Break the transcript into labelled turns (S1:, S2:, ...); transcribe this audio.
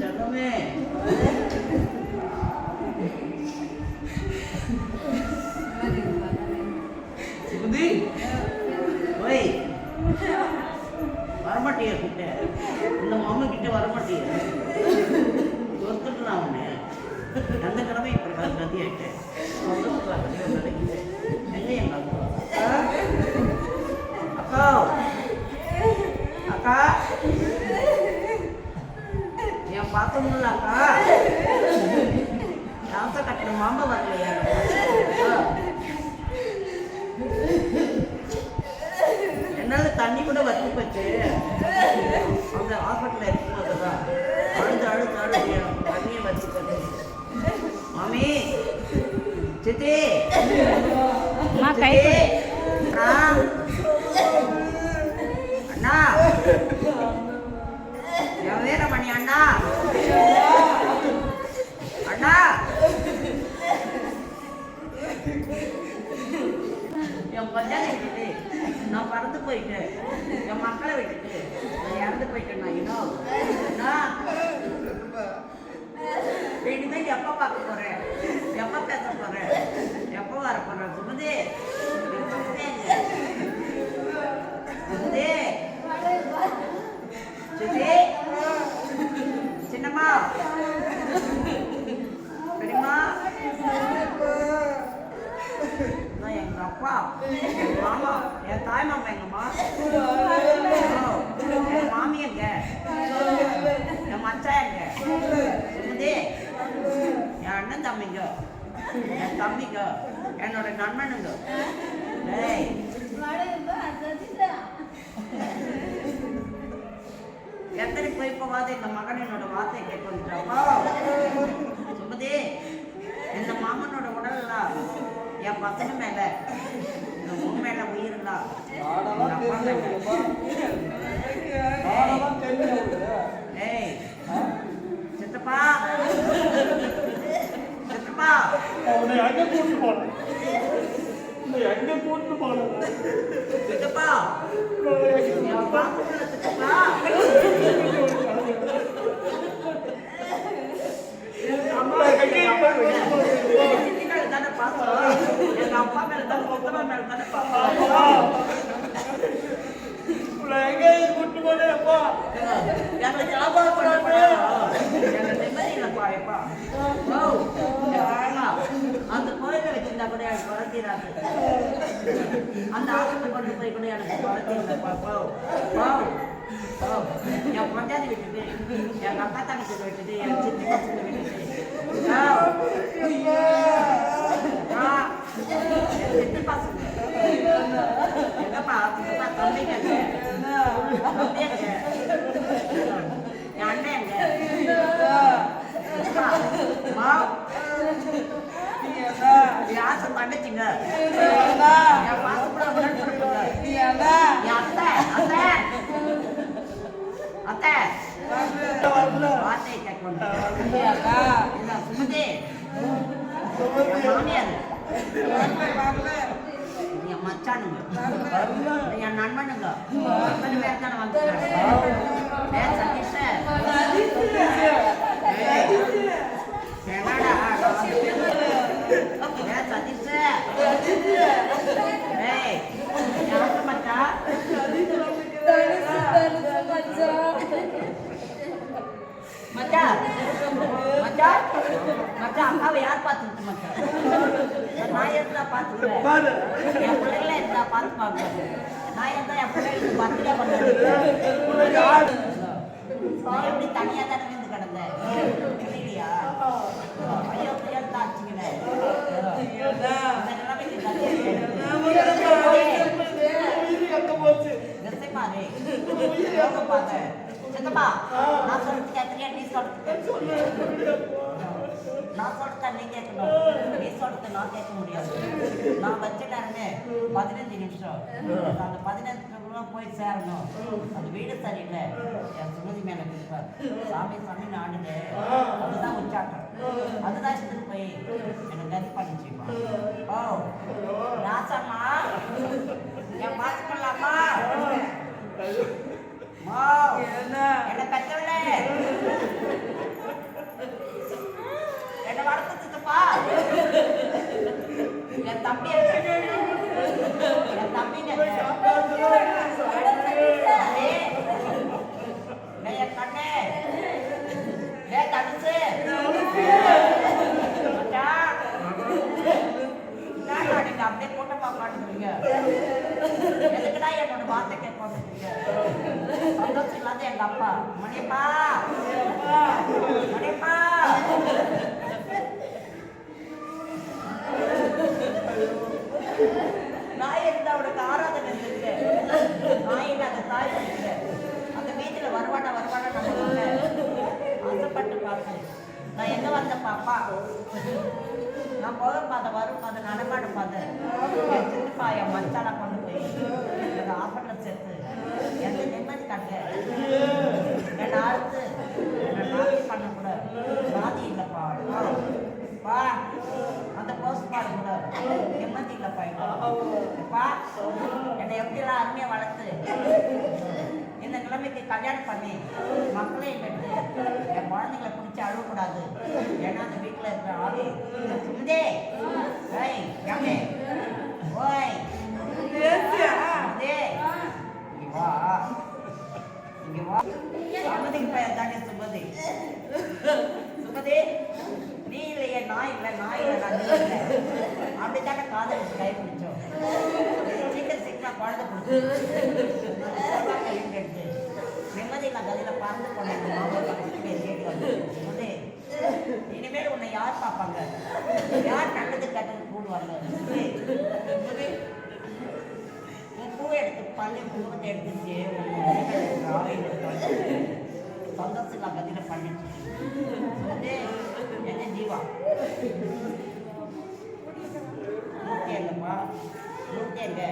S1: செல்லமே சுகுதி ஓய். வரமாட்டியா கிட்ட இந்த மாமா கிட்ட வரமாட்டியா. ஒருத்தட்டு நான் உன்னை அந்த கிழமை இப்படி கதை கதி ஆயிட்டேன் எங்க எங்க அக்கா. அக்கா யாச கட்டின மாமா வரலையா? என்னால தண்ணி கூட வத்தி போச்சு. அந்த ஹாஸ்பிட்டல் இருக்கும்போது தான் அழுது அழுது அழுது. தண்ணியை வத்தி போச்சு. மாமி சித்தி.
S2: கை
S1: என் பஞ்சாயத்து விட்டுட்டு நான் பறந்து போயிட்டேன். என் மக்களை விட்டுட்டு நான் இறந்து போயிட்டேன் நான் இன்னும் நான் இனிமேல் எப்போ பார்க்க போகிறேன் எப்போ பேச போகிறேன் எப்போ வர போகிறேன் சுமதி சுமதே சுமதி சுமதி சின்னம்மா பெரியம்மா நான் எங்க அப்பா எங்க மாமா என் தாய் மாமா எங்கம்மா ஓ, என் மாமி எங்க என் மச்சான் எங்க சுமதி என் அண்ணன் தம்பிங்க. என் தம்பிங்க. என்னோட நண்பனுங்க எத்தனை போய் போவாது இந்த மகன் என்னோட வார்த்தையை கேட்கணும் சுமதி இந்த மாமனோட உடல்லாம் என் பசங்க மேல உன் மேல உயிரெல்லாம் எங்க அப்பா மேல ஏய் சித்தப்பா சித்தப்பா
S3: அவனை எங்க கூட்டு போனேன். எங்க கூட்டு போனேன்
S1: சித்தப்பா என் பாத்துக்கல சித்தப்பா
S3: அம்மா எங்க அப்பா
S1: எங்க சித்தி மேல தானே பாசம் எங்க அப்பா மேல தானே சொத்தமா மேல தானே பாசம்
S3: உன்னை எங்க கூட்டு போனேன் அப்பா
S1: எங்களை ஞாபகப்படுறாங்க. எங்களை நிம்மதியில்லப்பா, எப்பா. ஓ, ஏன்னா, அந்த கோயில வச்சிருந்தா கூட எனக்கு குறைக்கிறாங்க அந்த ஆசிரமம் கொண்டு போய் கூட எனக்கு குறைக்கிறாங்கப்பா போ போ போ என் பஞ்சாதி விட்டுட்டு எங்க அக்கா தங்கச்சி விட்டுட்டு என் சித்தி பசங்க விட்டுட்டு போ. போ. என் சித்தி பசங்க எங்கப்பா சித்தப்பா தம்பிங்க எங்க? தம்பி எங்க? என் அண்ணன் எங்க? சித்தப்பா, அம்மா, தங்கச்சிங்க என் பாசப்பட உடன்பிறப்புங்க. அத்தை, அத்தை. அத்தை, வார்த்தையை கேட்கணும். இல்ல, சுமதி, மாமியார். என் மச்சானுங்க என் நண்பனுங்க நண்பன் பேர் தானே வந்துருக்காங்க சதீஷ் என்னடா ஏ சதீஷ் ஏய் யாருக்கு மச்சான் மச்சான் மச்சான் மச்சான் அக்காவை யார் பார்த்துக்கிட்டு மச்சான் நான் இருந்தா பார்த்துக்கிறேன் என் பிள்ளைங்கள இருந்தா பார்த்துப்பாங்க நான் இருந்தா என் பிள்ளைங்களுக்கு பர்த்டே பண்ணுறது எப்படி தனியாக தானே வந்து கிடந்தேன் புரியலையா ஐயோ புயல் தான் ஆச்சுங்களே இந்த நிலைமைக்கு
S3: எங்க
S1: சித்தப்பா நான் சொல்றது கேட்கறியா நீ சொல்றது நான் சொல்றத நீ கேட்கணும் நீ சொல்றத நான் கேட்க முடியாது நான் வச்சுட்டாருன்னு பதினஞ்சு நிமிஷம் அந்த பதினஞ்சு நிமிஷம் போய் சேரணும் அந்த வீடு சரியில்லை என் சுமதி மேல கொடுப்பார் சாமி சாமி நாடுங்க அதுதான் உச்சாட்டம் அதுதான் எடுத்துட்டு போய் எனக்கு கதி பண்ணி செய்வான் ஓ ராசம்மா என் பார்த்து பண்ணலாமா என்ன? பெற்றவளே என்ன வளர்த்துப்பா என் தம்பி என் தம்பி என் கண்ணே. ஏ தடுச்சு அப்படியே போட்ட பாப்பான்னு என்னோட வார்த்தை கேட்பாங்க. சந்தோஷம் இல்லாத எங்க அப்பா. மணியப்பா. மணியப்பா. நாய் இருந்தா அவனுக்கு ஆராதனை இருக்கு. நாய் அந்த தாய் இருக்கு. அந்த வீட்டுல வருவாடா வருவாடா நம்ம ஆசைப்பட்டு பார்த்தேன் நான் எங்க வந்த பாப்பா? நான் போக பார்த்த வரும் பார்த்த நடமாடு பார்த்தேன் என் சித்தப்பா என் மச்சான கொண்டு போய் எனக்கு ஹாஸ்பிட்டல் சேர்த்து. எந்த நிம்மதி கட்ட என்னை அறுத்து என்னை பண்ண கூட பாதி இல்லைப்பா. பா அந்த போஸ்ட்மார்டம் கூட நிம்மதி இல்லைப்பா எப்பா என்னை எப்படிலாம் அருமையாக வளர்த்து. இந்த நிலைமைக்கு கல்யாணம் பண்ணி மக்களையும் பெற்று என் குழந்தைங்களை பிடிச்சி அழுவக்கூடாது. ஏன்னா அந்த வீட்டில் இருக்கிற ஆளு. சுமதே ஓய் யாமே ஓய். நீ இல்லையே நான் இல்லை நான் இல்லை நான் நீ இல்லை அப்படித்தானே காதலிச்சு கை பிடிச்சோம் சீக்கிரம் சீக்கிரம் குழந்தை பிடிச்சி நிம்மதி நான் கதையில் பறந்து போனேன் தேடி வந்து இனிமேல் உன்னை யார் பார்ப்பாங்க? யார் நல்லது கெட்டது கூடுவாங்க எடுத்து பள்ளி பூவத்தை எடுத்துச்சு சந்தோஷம் நான் கதையில பண்ணிச்சு என்ன ஜீவா நூற்றி எங்கப்பா நூற்றி எங்க